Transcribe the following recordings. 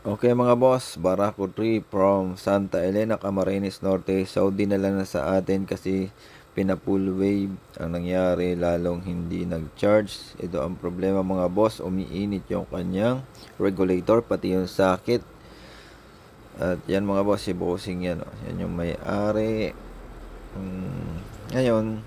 Okay mga boss, Barako 3 from Santa Elena, Camarines Norte. Saudi na lang na sa atin kasi pina-full wave ang nangyari lalong hindi nag-charge. Ito ang problema mga boss, umiinit yung kanyang regulator pati yung sakit. At yan mga boss, si bossing yan. oh. Yan yung may-ari. Mm, ngayon,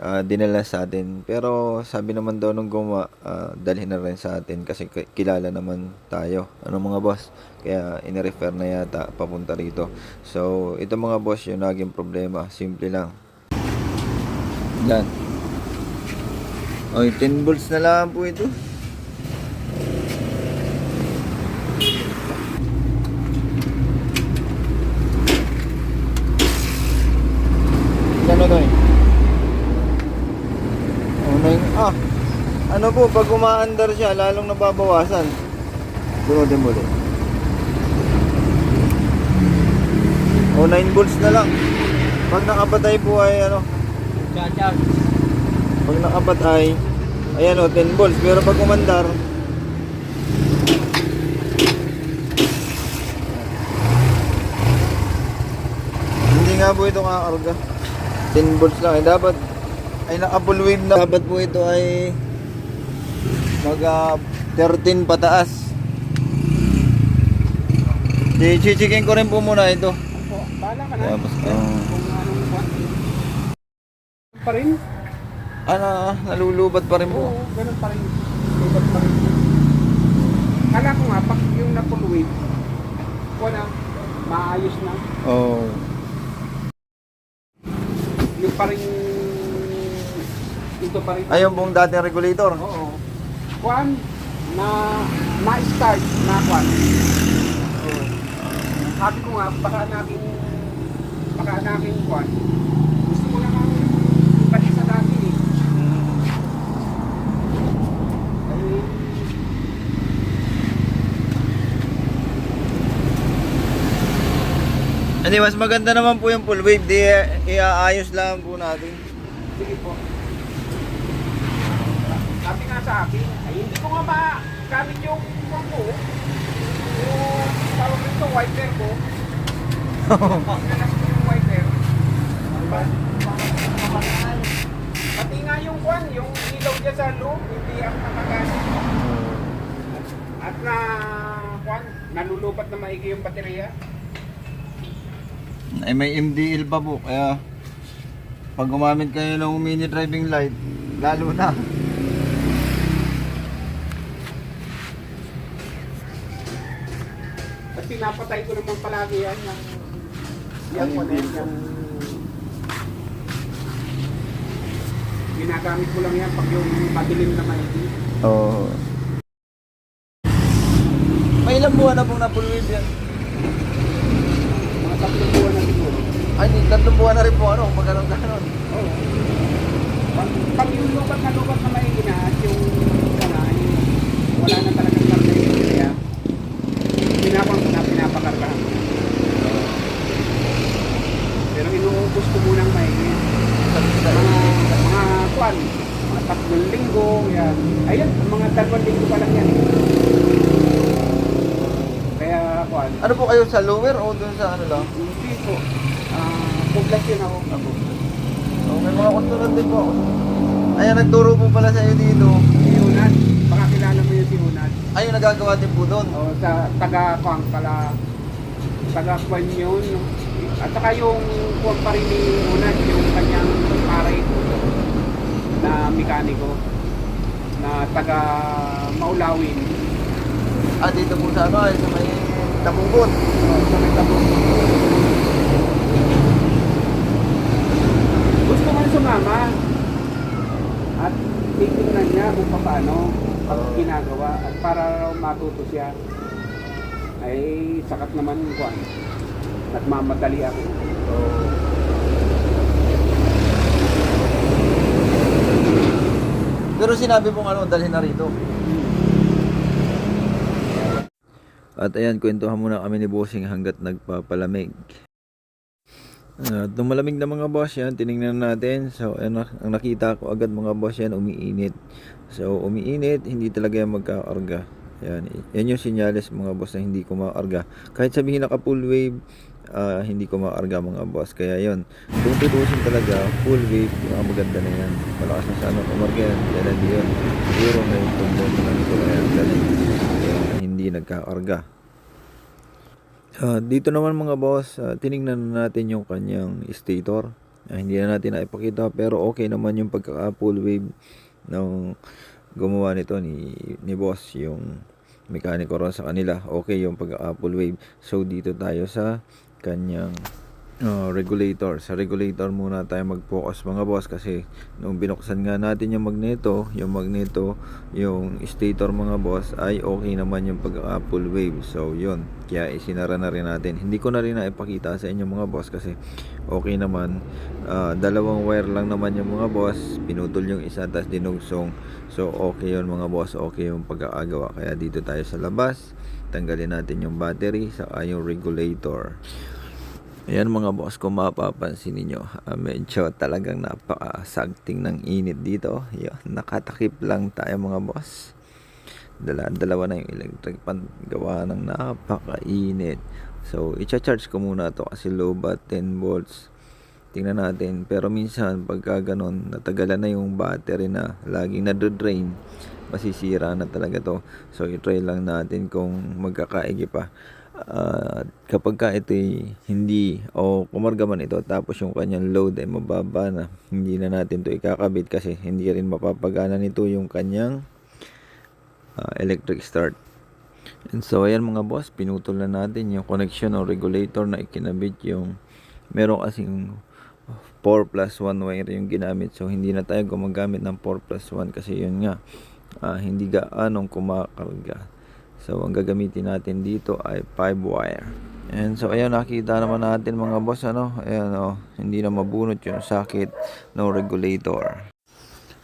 ah, dinala sa atin. Pero sabi naman daw nung gumawa, ah, dalhin na rin sa atin kasi ki- kilala naman tayo. Ano mga boss? Kaya inirefer na yata papunta rito. So, ito mga boss yung naging problema. Simple lang. Yan. Oy, 10 volts na lang po ito. Ano to eh? Oh, nine, ah, ano po, pag umaandar siya, lalong nababawasan. Dunutin mo din. O, 9 volts na lang. Pag nakapatay po ay, ano, Charge. pag nakapatay, ayan o, 10 volts. Pero pag umandar, hindi nga po ito kakarga. 10 volts lang. Eh, dapat, ay naka-full wave na. Dapat po ito ay mag ah, 13 pataas. Chichikin ko rin po muna ito. Po, bahala ka na. Kaya mas, ah, Kung anong buwan. Pa rin? ano, nalulubat pa rin po. Oo, ganun pa rin. Lubat pa rin. Kala ko nga, pag yung wave, wala, maayos na. Oh. Yung pa rin, ito pa rin. Ayun pong dating regulator. Oo. Kwan, na, na-start na kwan. Oo. Sabi ko nga, baka natin, baka natin kwan. Gusto ko lang ang balik sa dati eh. Ay, Hindi, mas maganda naman po yung full wave. Di, iaayos lang po natin. Sige po. Nga sa akin, ay hindi ko nga magamit yung phone ko. Yung tawag nito, wiper ko. Pagkalas ko yung wiper. Diba? Pati nga yung kwan, yung ilaw dyan sa loob, hindi ang nakagamit. At na, kwan, nalulubat na maigi yung baterya. Ay, may MDL pa po. Kaya, pag gumamit kayo ng mini driving light, lalo na. Pinapatay ko naman palagi yan yung yung ano yan, yung ginagamit ko lang yan pag yung madilim na maigi. Oo. May ilang buwan na pong na full wave yan. Mga tatlong buwan na siguro. Ay, tatlong buwan na rin po. Ano, pag ganun ganon. Oo. Pag, pag yung lubat na lubat na maigi na at yung kana, yung wala na talagang yung kaya pinapang ko na pinapakargahan ko. Pero inuubos ko munang maigi. mga mga kwan, mga tatlong linggo, yan. Ayun, mga dalawang linggo pa lang yan. Kaya kwan, Ano po kayo sa lower o dun sa ano lang? hindi po. Ah, poblasyon ako. Ako. Oh, may mga kusunod din po. Ayan, nagturo po pala sa iyo dito. Si Hunad, baka kilala mo yung si Hunad. Ayun, nagagawa din po doon. O sa taga kwan pala, taga kwan yun. At saka yung kwan pa rin ni Hunad, yung kanyang pare na mekaniko na taga Maulawin. Ah, dito po sa ano, ay, sa may tabungon. Oh, sa may tabong. Gusto man sumama at titingnan niya kung paano pag ginagawa at para raw matuto siya ay sakat naman yung kwan. Nagmamadali ako. Pero sinabi mong ano, dalhin na rito. At ayan, kwentuhan muna kami ni Bossing hanggat nagpapalamig. At nung malamig na mga boss yan, tiningnan natin. So, ano, ang nakita ko agad mga boss yan, umiinit. So, umiinit, hindi talaga yan magkakarga. Yan, yan yung sinyales mga boss na hindi kumakarga. Kahit sabihin naka full wave, ah, hindi kumakarga mga boss. Kaya yon kung tutusin talaga, full wave, yung maganda na yan. Malakas na sana kumarga yan. Yan hindi yun. Siguro may tumbon na nito na yan. Galing. Kaya hindi nagkakarga. Ah, dito naman mga boss, ah, tiningnan na natin yung kanyang stator. Ah, hindi na natin naipakita pero okay naman yung pagka full wave ng gumawa nito ni ni boss yung mekaniko ron sa kanila. Okay yung pagka full wave. So dito tayo sa kanyang ah, regulator. Sa regulator muna tayo mag-focus mga boss kasi nung binuksan nga natin yung magneto, yung magneto, yung stator mga boss ay okay naman yung pagka full wave. So yun, kaya isinara na rin natin. Hindi ko na rin naipakita sa inyo mga boss kasi okay naman. Ah, dalawang wire lang naman yung mga boss. Pinutol yung isa tapos dinugsong. So okay yun mga boss, okay yung pagkakagawa. Kaya dito tayo sa labas. Tanggalin natin yung battery saka yung regulator. Ayan mga boss, kung mapapansin ninyo, ah, medyo talagang napakasagting ng init dito. Yun, nakatakip lang tayo mga boss. Dala, dalawa na yung electric pan gawa ng napakainit. So, i-charge ko muna to kasi low bat 10 volts. Tingnan natin. Pero minsan, pagka ganun, natagalan na yung battery na laging nado-drain, masisira na talaga to. So, i-try lang natin kung magkakaigi pa. At kapag ka ito'y hindi o kumarga man ito tapos yung kanyang load ay mababa na hindi na natin to ikakabit kasi hindi rin mapapagana nito yung kanyang ah, electric start. And so ayan mga boss pinutol na natin yung connection o regulator na ikinabit yung meron kasing 4 plus 1 wire yung ginamit. So hindi na tayo gumagamit ng 4 plus 1 kasi yun nga ah, hindi gaanong kumakarga So, ang gagamitin natin dito ay 5 wire. And so, ayan, nakita naman natin mga boss, ano, ayan, oh, hindi na mabunot yung sakit ng regulator.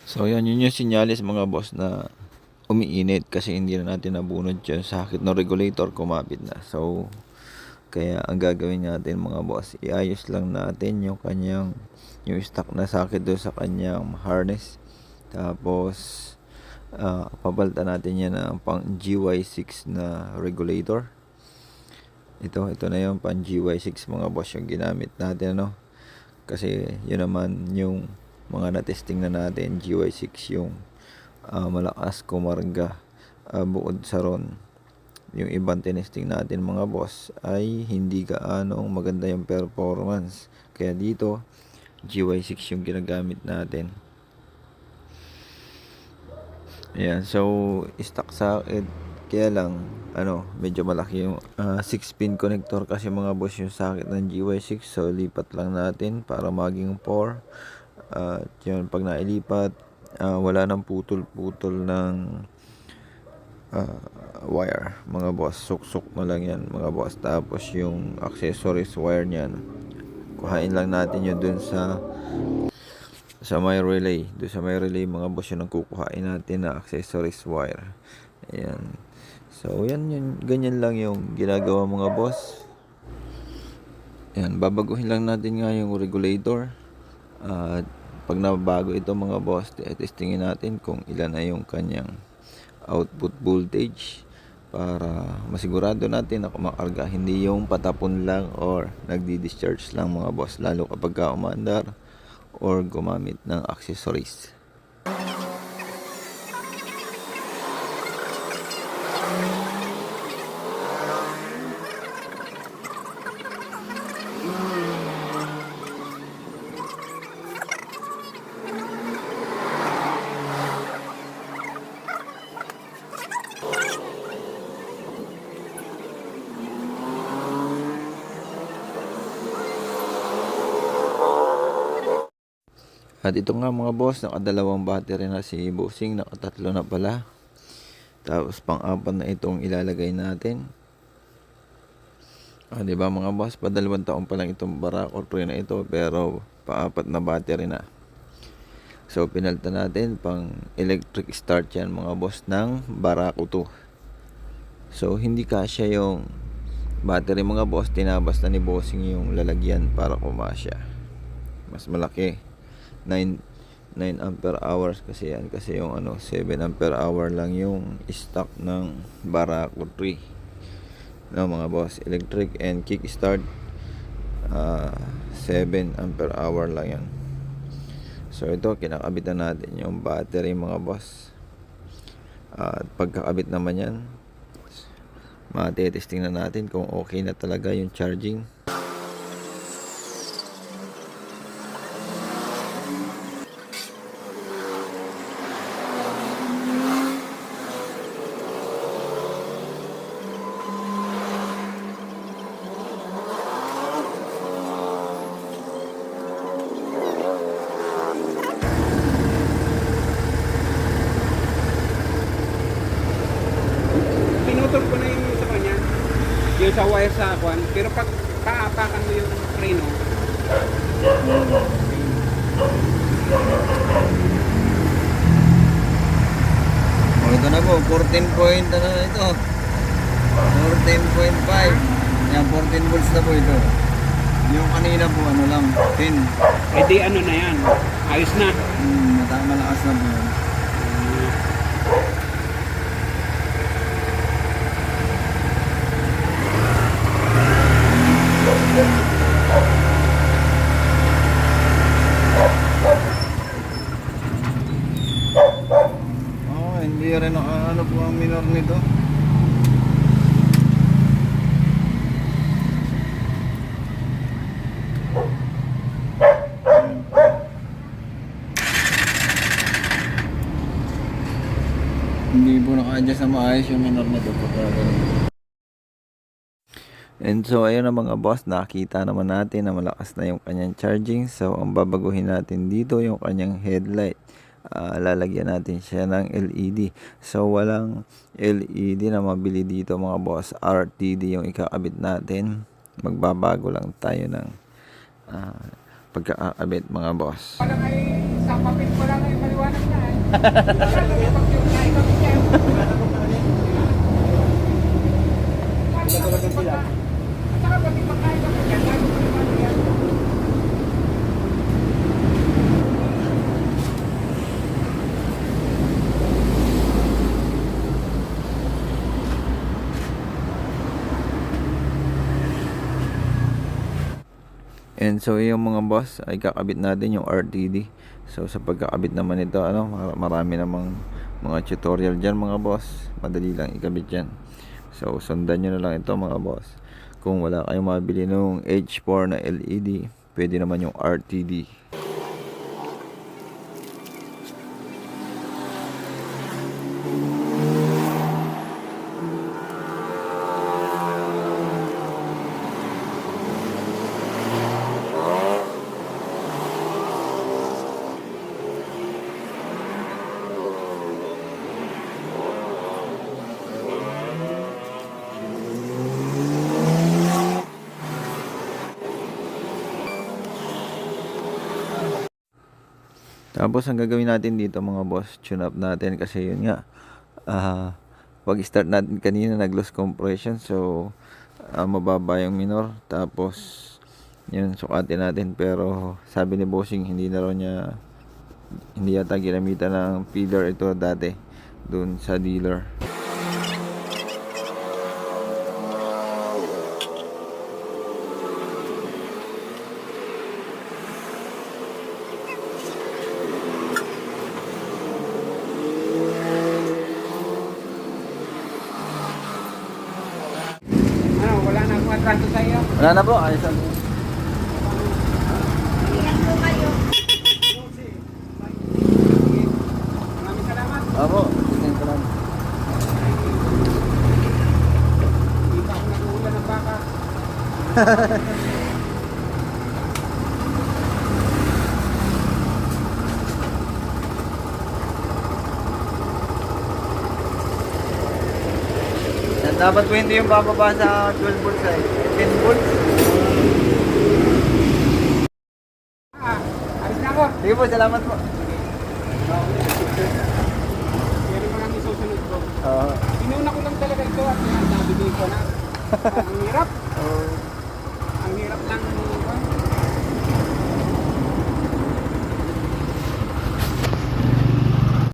So, ayan, yun yung sinyalis mga boss na umiinit kasi hindi na natin nabunot yung sakit ng regulator, kumapit na. So, kaya ang gagawin natin mga boss, iayos lang natin yung kanyang, yung stock na sakit doon sa kanyang harness. Tapos, uh, pabalta natin yan ng pang GY6 na regulator. Ito ito na yung pang GY6 mga boss yung ginamit natin ano? Kasi yun naman yung mga na-testing na natin GY6 yung ah, malakas kumarga ah, bukod sa ron. Yung ibang tinesting natin mga boss ay hindi gaano maganda yung performance. Kaya dito GY6 yung ginagamit natin Ayan, so stock sa akin. Kaya lang, ano, medyo malaki yung 6-pin connector kasi mga boss yung sakit ng GY6. So, lipat lang natin para maging 4. At yun, pag nailipat, ah, wala nang putol-putol ng ah, wire, mga boss. Suksok na lang yan, mga boss. Tapos yung accessories wire niyan, kuhain lang natin yun dun sa sa may relay. Doon sa may relay mga boss yun ang kukuhain natin na accessories wire. Ayan. So, yan yun. Ganyan lang yung ginagawa mga boss. Ayan. Babaguhin lang natin nga yung regulator. At pag nabago ito mga boss, testingin natin kung ilan na yung kanyang output voltage para masigurado natin na kumakarga hindi yung patapon lang or nagdi-discharge lang mga boss lalo kapag ka umandar or gumamit ng accessories. At ito nga mga boss, nakadalawang battery na si Bossing, nakatatlo na pala. Tapos pang-apat na itong ilalagay natin. Ah, 'di ba mga boss, padalawang taon pa lang itong Barako Pro na ito, pero paapat na battery na. So pinalta natin pang electric start yan mga boss ng Barako 2. So hindi kasya yung battery mga boss, tinabas na ni Bossing yung lalagyan para kumasya. Mas malaki. 9 9 ampere hours kasi yan. Kasi yung ano 7 ampere hour lang yung stock ng Barako 3 no mga boss electric and kick start ah, 7 ampere hour lang yan. So ito kinakabitan natin yung battery mga boss. At pagkakabit naman yan matitesting na natin kung okay na talaga yung charging Pinutol ko na yung sa kanya. Yung sa wire sa kwan. Pero pag taapakan mo yung preno, Oh, ito na po, 14 point ano na ito. 14.5. Yan, 14 volts na po ito. Yung kanina po, ano lang, 10. eh di ano na yan. Ayos na. Hmm, malakas na po yan. Oh, hindi rin nakaano po ang minor nito. Hindi po naka-adjust na maayos yung minor po talaga. And so ayun na mga boss, nakita naman natin na malakas na yung kanyang charging. So ang babaguhin natin dito yung kanyang headlight. Ah, lalagyan natin siya ng LED. So walang LED na mabili dito mga boss. RTD yung ikakabit natin. Magbabago lang tayo ng ah, pagkakabit mga boss. Wala ay sa papel ko lang ay maliwanag na eh. At saka pati pag naikabit niya, lalo maliwanag yan. And so yung mga boss ay kakabit natin yung RTD. So sa pagkakabit naman nito ano mar- marami namang mga tutorial diyan mga boss. Madali lang ikabit yan. So sundan nyo na lang ito mga boss. Kung wala kayong mabili nung H4 na LED, pwede naman yung RTD. Tapos ang gagawin natin dito mga boss, tune up natin kasi yun nga. Ah, pag start natin kanina nag-loss compression so ah, mababa yung minor tapos yun sukatin natin pero sabi ni bossing hindi na raw niya hindi yata ginamitan ng feeder ito dati dun sa dealer. Ano, wala na akong atraso sa iyo. Wala na po, ayos na. Maraming salamat. Opo, ko lang. Hindi pa ako nag-uulan ng baka. Dapat 20 yung bababa sa 12 volts ay. 10 volts. Ah, alis na ako. Sige po, salamat po. Ang maraming susunod ko. Oo. Inuna ko lang talaga ito at nabigay ko na. ang hirap.